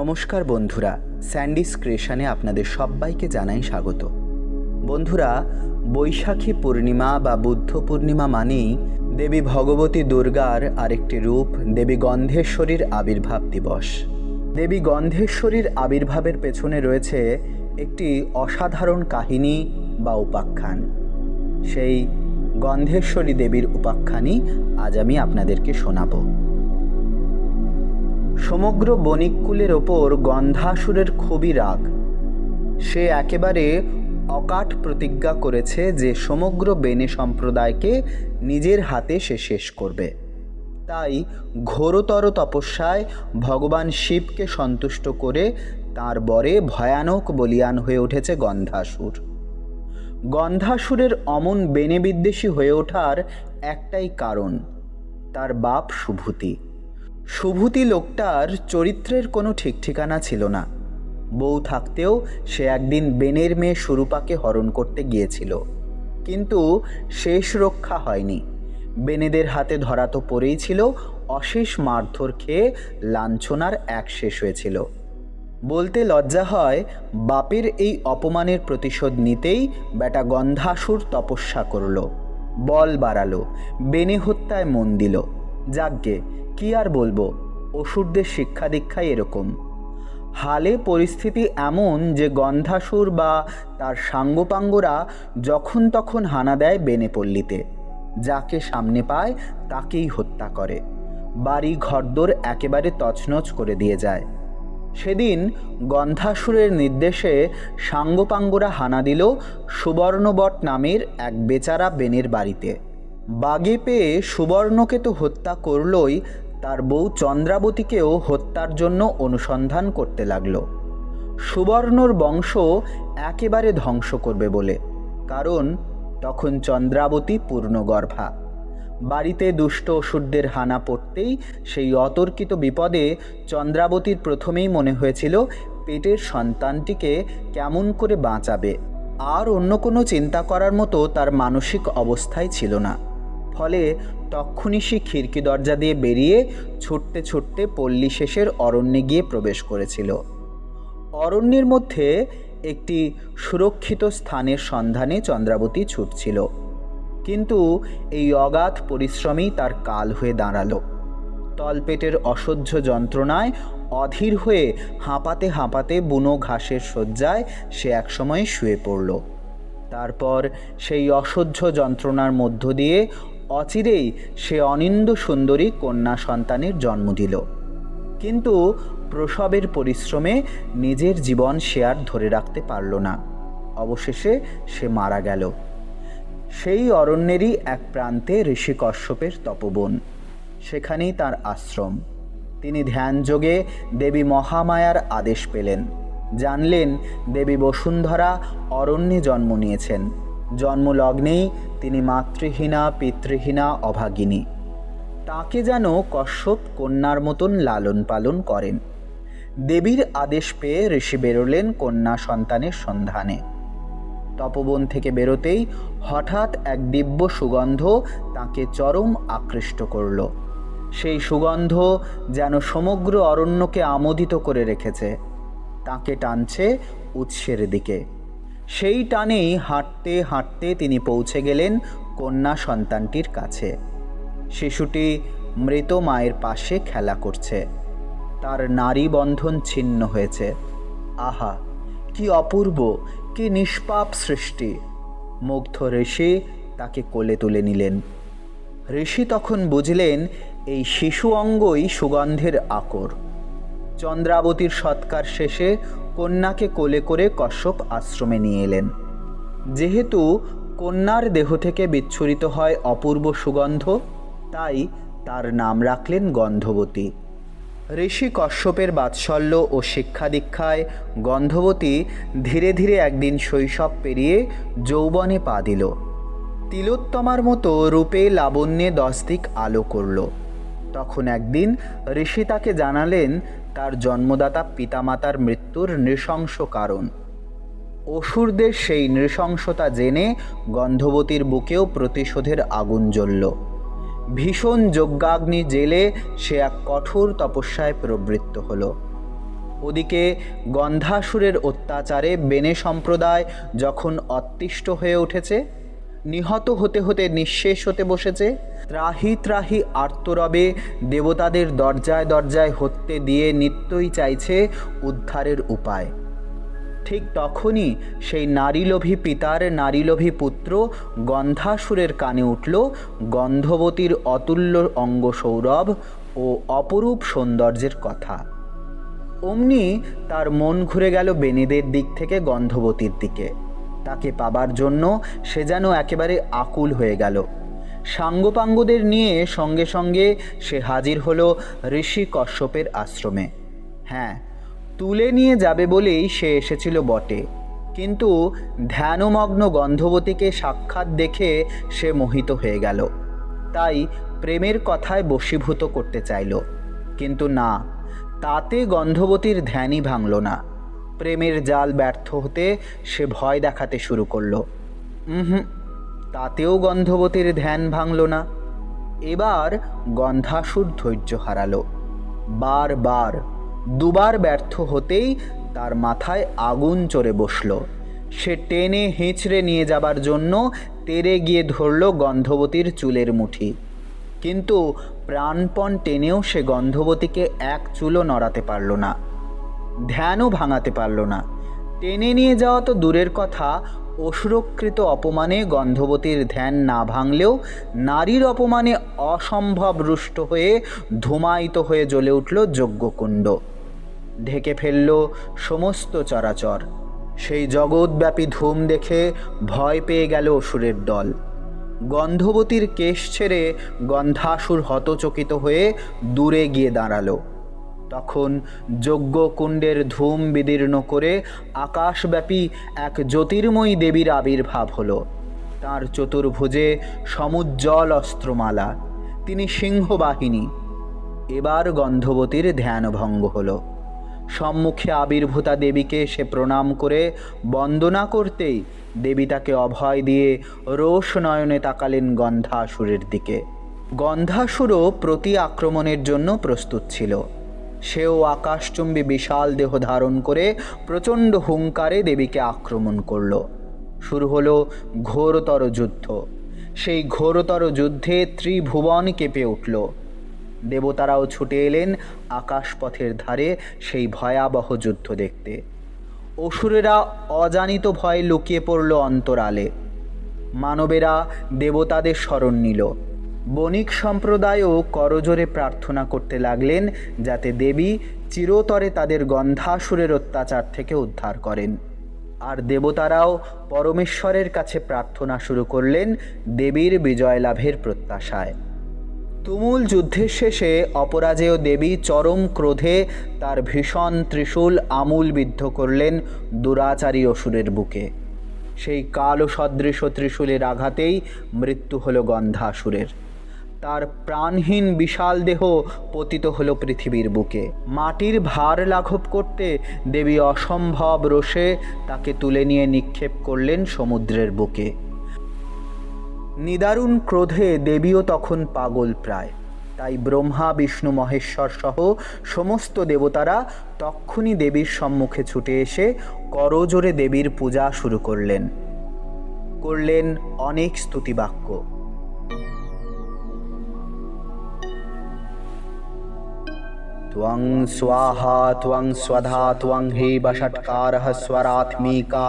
নমস্কার বন্ধুরা, স্যান্ডিস ক্রিয়েশনে আপনাদের সবাইকে জানাই স্বাগত। বন্ধুরা, বৈশাখী পূর্ণিমা বা বুদ্ধ পূর্ণিমা মানেই দেবী ভগবতী দুর্গার আরেকটি রূপ, দেবী গন্ধেশ্বরীর আবির্ভাব দিবস। দেবী গন্ধেশ্বরীর আবির্ভাবের পেছনে রয়েছে একটি অসাধারণ কাহিনী বা উপাখ্যান। সেই গন্ধেশ্বরী দেবীর উপাখ্যানই আজ আমি আপনাদেরকে শোনাবো। সমগ্র বণিককুলের ওপর গন্ধাসুরের খুবই রাগ। সে একেবারে অকাট প্রতিজ্ঞা করেছে যে সমগ্র বেনে সম্প্রদায়কে নিজের হাতে সে শেষ করবে। তাই ঘোরতর তপস্যায় ভগবান শিবকে সন্তুষ্ট করে তার বরে ভয়ানক বলিয়ান হয়ে উঠেছে গন্ধাসুর। গন্ধাসুরের অমন বেনে বিদ্বেষী হয়ে ওঠার একটাই কারণ, তার বাপ সুভূতি। সুভূতি লোকটার চরিত্রের কোনো ঠিক ঠিকানা ছিল না। বউ থাকতেও সে একদিন বেনের মেয়ে সুরূপাকে হরণ করতে গিয়েছিল। কিন্তু শেষ রক্ষা হয়নি। বেনেদের হাতে ধরা তো পড়েই ছিল, অশেষ মারধর খেয়ে লাঞ্ছনার এক শেষ হয়েছিল। বলতে লজ্জা হয়, বাপের এই অপমানের প্রতিশোধ নিতেই বেটা গন্ধাসুর তপস্যা করল। বল বাড়ালো, বেনে হত্যায় মন দিল। যাজ্ঞে কি আর বলব? অসুরদের শিক্ষা দীক্ষাই এরকম। হালে পরিস্থিতি এমন যে গন্ধাসুর বা তার সাঙ্গপাঙ্গরা যখন তখন হানা দেয় বেনেপল্লীতে। যাকে সামনে পায় তাকেই হত্যা করে। বাড়ি ঘরদোর একেবারে তছনছ করে দিয়ে যায়। সেদিন গন্ধাসুরের নির্দেশে সাঙ্গপাঙ্গরা হানা দিল সুবর্ণবট নামের এক বেচারা বেনের বাড়িতে। বাগে পেয়ে সুবর্ণকে তো হত্যা করলই তার বউ চন্দ্রাবতীকেও হত্যার জন্য অনুসন্ধান করতে লাগল। সুবর্ণর বংশ একেবারে ধ্বংস করবে বলে, কারণ তখন চন্দ্রাবতী পূর্ণগর্ভা। বাড়িতে দুষ্ট অসুরদের হানা পড়তেই সেই অতর্কিত বিপদে চন্দ্রাবতীর প্রথমেই মনে হয়েছিল পেটের সন্তানটিকে কেমন করে বাঁচাবে। আর অন্য কোনো চিন্তা করার মতো তার মানসিক অবস্থায় ছিল না। ফলে তক্ষুনি সে খিড়কি দরজা দিয়ে বেরিয়ে ছুটতে ছুটতে পল্লী শেষের অরণ্যে গিয়ে প্রবেশ করেছিল। অরণ্যের মধ্যে একটি সুরক্ষিত স্থানের সন্ধানে চন্দ্রাবতী ছুটছিল। কিন্তু এই অগাধ পরিশ্রমেই তার কাল হয়ে দাঁড়াল। তলপেটের অসহ্য যন্ত্রণায় অধীর হয়ে হাঁপাতে হাঁপাতে বুনো ঘাসের শয্যায় সে একসময় শুয়ে পড়ল। তারপর সেই অসহ্য যন্ত্রণার মধ্য দিয়ে অচিরেই সে অনিন্দ সুন্দরী কন্যা সন্তানের জন্ম দিল। কিন্তু প্রসবের পরিশ্রমে নিজের জীবন সে আর ধরে রাখতে পারল না। অবশেষে সে মারা গেল। সেই অরণ্যেরই এক প্রান্তে ঋষি কশ্যপের তপবন। সেখানেই তার আশ্রম। তিনি ধ্যানযোগে দেবী মহামায়ার আদেশ পেলেন। জানলেন দেবী বসুন্ধরা অরণ্যে জন্ম নিয়েছেন। জন্মলগ্নেই তিনি মাতৃহীনা, পিতৃহীনা, অভাগিনী। তাকে যেন কশ্যপ কন্যার মতন লালন পালন করেন। দেবীর আদেশ পেয়ে ঋষি বেরোলেন কন্যা সন্তানের সন্ধানে। তপবন থেকে বেরোতেই হঠাৎ এক দিব্য সুগন্ধ তাকে চরম আকৃষ্ট করল। সেই সুগন্ধ যেন সমগ্র অরণ্যকে আমোদিত করে রেখেছে। তাকে টানছে উৎসের দিকে। সেই টানেই হাঁটতে হাঁটতে তিনি পৌঁছে গেলেন কন্যা সন্তানটির কাছে। শিশুটি মৃত মায়ের পাশে খেলা করছে। তার নারী বন্ধন ছিন্ন হয়েছে। আহা, কি অপূর্ব, কি নিষ্পাপ সৃষ্টি। মুগ্ধ ঋষি তাকে কোলে তুলে নিলেন। ঋষি তখন বুঝলেন এই শিশু অঙ্গই সুগন্ধের আকর। চন্দ্রাবতীর সৎকার শেষে কন্যাকে কোলে করে কশ্যপ আশ্রমে নিয়ে এলেন। যেহেতু কন্যার দেহ থেকে বিচ্ছুরিত হয় অপূর্ব সুগন্ধ, তাই তার নাম রাখলেন গন্ধবতী। ঋষি কশ্যপের বাৎসল্য ও শিক্ষা দীক্ষায় গন্ধবতী ধীরে ধীরে একদিন শৈশব পেরিয়ে যৌবনে পা দিল। তিলোত্তমার মতো রূপে লাবণ্যে দশ দিক আলো করল। তখন একদিন ঋষি তাকে জানালেন তার জন্মদাতা পিতামাতার মৃত্যুর নৃশংস কারণ। অসুরদের সেই নৃশংসতা জেনে গন্ধবতীর বুকেও প্রতিশোধের আগুন জ্বলল। ভীষণ যজ্ঞাগ্নি জেলে সে এক কঠোর তপস্যায় প্রবৃত্ত হলো। ওদিকে গন্ধাসুরের অত্যাচারে বেনে সম্প্রদায় যখন অতিষ্ঠ হয়ে উঠেছে, নিহত হতে হতে নিঃশেষ হতে বসেছে ত্রাহি ত্রাহি আর্তরবে, দেবতাদের দরজায় দরজায় হত্যে দিয়ে নিত্যই চাইছে উদ্ধারের উপায়। ঠিক তখনই সেই নারীলোভী পিতার নারীলোভী পুত্র গন্ধাসুরের কানে উঠল, গন্ধবতীর অতুল্য অঙ্গ সৌরভ ও অপরূপ সৌন্দর্যের কথা। অমনি তার মন ঘুরে গেল বেনিদের দিক থেকে গন্ধবতীর দিকে। তাকে পাবার জন্য সে যেন একেবারে আকুল হয়ে গেল। সাঙ্গপাঙ্গদের নিয়ে সঙ্গে সঙ্গে সে হাজির হলো ঋষি কশ্যপের আশ্রমে। হ্যাঁ তুলে নিয়ে যাবে বলেই সে এসেছিল বটে। কিন্তু ধ্যানমগ্ন গন্ধবতীকে সাক্ষাৎ দেখে সে মোহিত হয়ে গেল। তাই প্রেমের কথায় বশীভূত করতে চাইল। কিন্তু না, তাতে গন্ধবতীর ধ্যানই ভাঙল না। প্রেমের জাল ব্যর্থ হতে সে ভয় দেখাতে শুরু করল। হুম তাতেও গন্ধবতীর ধ্যান ভাঙল না। এবার গন্ধাসুর ধৈর্য হারালো। বারবার দুবার ব্যর্থ হতেই তার মাথায় আগুন চড়ে বসল। সে টেনে হেঁচড়ে নিয়ে যাবার জন্য তেরে গিয়ে ধরল গন্ধবতীর চুলের মুঠি। কিন্তু প্রাণপণ টেনেও সে গন্ধবতীকে এক চুলও নড়াতে পারল না। ধ্যানও ভাঙাতে পারল না। টেনে নিয়ে যাওয়া তো দূরের কথা অসুরকৃত অপমানে গন্ধবতীর ধ্যান না ভাঙলেও নারীর অপমানে অসম্ভব রুষ্ট হয়ে ধুমায়িত হয়ে জ্বলে উঠল যজ্ঞকুণ্ড। ঢেকে ফেলল সমস্ত চরাচর। সেই জগৎব্যাপী ধূম দেখে ভয় পেয়ে গেল অসুরের দল। গন্ধবতীর কেশ ছেড়ে গন্ধাসুর হতচকিত হয়ে দূরে গিয়ে দাঁড়াল। তখন যজ্ঞকুণ্ডের ধূম বিদীর্ণ করে আকাশব্যাপী এক জ্যোতির্ময়ী দেবীর আবির্ভাব হলো। তার চতুর্ভুজে সমুজ্জ্বল অস্ত্রমালা, তিনি সিংহবাহিনী, এবার গন্ধবতীর ধ্যানভঙ্গ হলো। সম্মুখে আবির্ভূতা দেবীকে সে প্রণাম করে বন্দনা করতেই দেবী তাকে অভয় দিয়ে রোষ নয়নে তাকালেন গন্ধাসুরের দিকে। গন্ধাসুরও প্রতি আক্রমণের জন্য প্রস্তুত ছিল। সেও আকাশচুম্বী বিশাল দেহ ধারণ করে প্রচণ্ড হুঙ্কারে দেবীকে আক্রমণ করল। শুরু হলো ঘোরতর যুদ্ধ। সেই ঘোরতর যুদ্ধে ত্রিভুবন কেঁপে উঠল। দেবতারাও ছুটে এলেন আকাশপথের ধারে সেই ভয়াবহ যুদ্ধ দেখতে। অসুরেরা অজানিত ভয়ে লুকিয়ে পড়ল অন্তরালে। মানবেরা দেবতাদের স্মরণ নিল। বণিক সম্প্রদায়ও করজোরে প্রার্থনা করতে লাগলেন, যাতে দেবী চিরতরে তাদের গন্ধাসুরের অত্যাচার থেকে উদ্ধার করেন। আর দেবতারাও পরমেশ্বরের কাছে প্রার্থনা শুরু করলেন দেবীর বিজয় লাভের প্রত্যাশায়। তুমুল যুদ্ধের শেষে অপরাজেয় দেবী চরম ক্রোধে তার ভীষণ ত্রিশূল আমূল বিদ্ধ করলেন দুরাচারী অসুরের বুকে। সেই কালো সদৃশ ত্রিশূলের আঘাতেই মৃত্যু হলো গন্ধাসুরের। তার প্রাণহীন বিশাল দেহ পতিত হলো পৃথিবীর বুকে। মাটির ভার লাঘব করতে দেবী অসম্ভব রোষে তাকে তুলে নিয়ে নিক্ষেপ করলেন সমুদ্রের বুকে। নিদারুণ ক্রোধে দেবীও তখন পাগল প্রায়। তাই ব্রহ্মা, বিষ্ণু, মহেশ্বর সহ সমস্ত দেবতারা তক্ষুনি দেবীর সম্মুখে ছুটে এসে করজোরে দেবীর পূজা শুরু করলেন। করলেন অনেক স্তুতিবাক্য। त्वं स्वाहा त्वं स्वधा त्वं हि वषट्कारः स्वरात्मिका।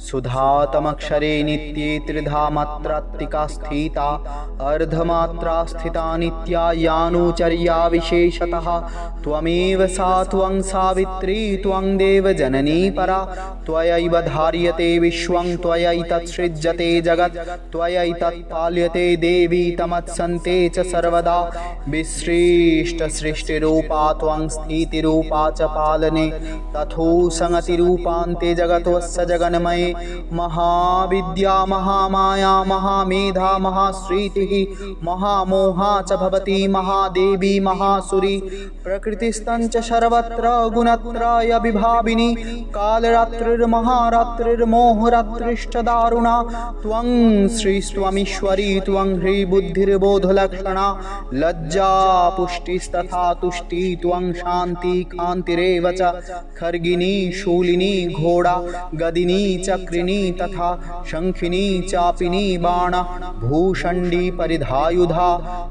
सुधातमक्षरे नित्ये त्रिधा मात्रात्मिका स्थिता अर्धमात्रा स्थिता नित्या यानुचर्या विशेषतः त्वमेव सा त्वं सावित्री, त्वं देवजननी परा, त्वयैव धार्यते विश्वं त्वयैतत्सृज्यते जगत् त्वयैतत्पाल्यते देवी, तमत्सन्ते च सर्वदा। विसृष्टसृष्टिरूपा त्वं स्थितिरूपा च पालने, तथो सङतिरूपान्ते जगतोऽस्य जगन्मये। महाविद्या, महामाया, महामेधा, महाश्रीतिः, महामोहा च भवति, महादेवी, महासुरी। प्रकृतिस्तञ्च सर्वत्र गुणत्रय विभाविनी, कालरात्रिर्महारात्रिर्मोहरात्रिश्च दारुणा। त्वं श्रीस्त्वमीश्वरी, त्वं ह्रीबुद्धिर्बोधलक्षणा लज्जा, पुष्टिस्तथा, तुष्टि, त्वं शान्ति, कान्तिरेव च। खर्गिनी, शूलिनी, घोडा, गदिनी चक्रिणी तथा शङ्खिनी चापिनी बाण भूषण्डी परिधायुधा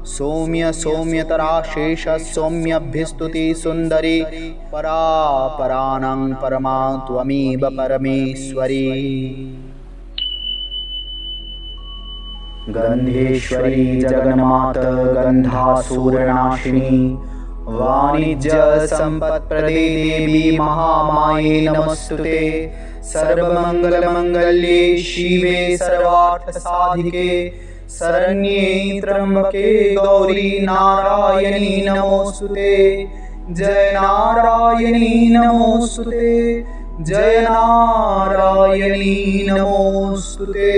सौम्य सौम्यतरा शेष सौम्यभ्यस्तुति सुन्दरी परा पराणां परमा त्वमेव जगन्मात गन्धासूरनाशिनी वाणिज्यसम्पत्प्रदे देवी महामाये नमस्तुते सर्वमङ्गलमङ्गल्ये शिवे सर्वार्थसाधिके। शरण्ये त्र्यम्बके गौरी नारायणी नमोऽस्तुते जय नारायणी नमोऽस्तुते जय नारायणी नमोऽस्तुते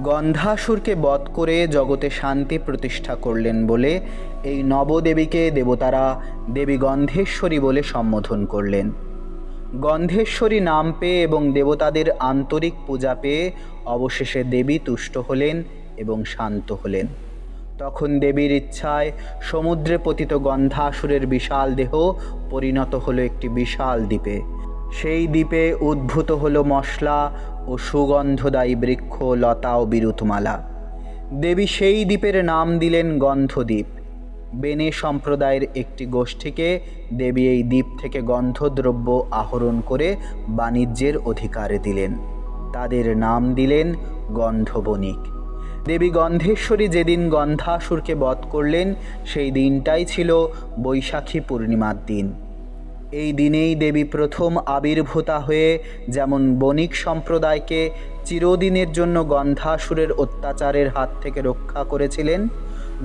গন্ধাসুরকে বধ করে জগতে শান্তি প্রতিষ্ঠা করলেন বলে এই নবদেবীকে দেবতারা দেবী গন্ধেশ্বরী বলে সম্বোধন করলেন। গন্ধেশ্বরী নাম পেয়ে এবং দেবতাদের আন্তরিক পূজা পেয়ে অবশেষে দেবী তুষ্ট হলেন এবং শান্ত হলেন। তখন দেবীর ইচ্ছায় সমুদ্রে পতিত গন্ধাসুরের বিশাল দেহ পরিণত হলো একটি বিশাল দ্বীপে। সেই দ্বীপে উদ্ভূত হল মশলা ও সুগন্ধদায়ী বৃক্ষ, লতা ও বিরুতমালা। দেবী সেই দ্বীপের নাম দিলেন গন্ধদ্বীপ। বেনে সম্প্রদায়ের একটি গোষ্ঠীকে দেবী এই দ্বীপ থেকে গন্ধদ্রব্য আহরণ করে বাণিজ্যের অধিকারে দিলেন। তাদের নাম দিলেন গন্ধবণিক। দেবী গন্ধেশ্বরী যেদিন গন্ধাসুরকে বধ করলেন, সেই দিনটাই ছিল বৈশাখী পূর্ণিমার দিন। এই দিনেই দেবী প্রথম আবির্ভূতা হয়ে যেমন বণিক সম্প্রদায়কে চিরদিনের জন্য গন্ধাসুরের অত্যাচারের হাত থেকে রক্ষা করেছিলেন,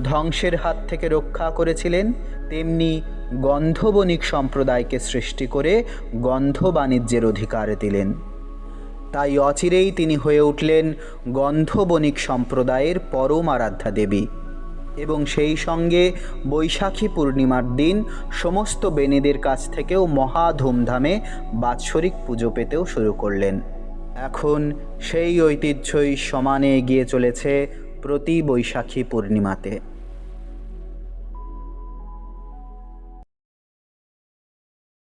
ধ্বংসের হাত থেকে রক্ষা করেছিলেন, তেমনি গন্ধবণিক সম্প্রদায়কে সৃষ্টি করে গন্ধ বাণিজ্যের অধিকার দিলেন। তাই অচিরেই তিনি হয়ে উঠলেন গন্ধবণিক সম্প্রদায়ের পরম আরাধ্যা দেবী। এবং সেই সঙ্গে বৈশাখী পূর্ণিমার দিন সমস্ত বেনেদের কাছ থেকেও মহা ধুমধামে বাৎসরিক পুজো পেতেও শুরু করলেন। এখন সেই ঐতিহ্যই সমানে এগিয়ে চলেছে প্রতি বৈশাখী পূর্ণিমাতে।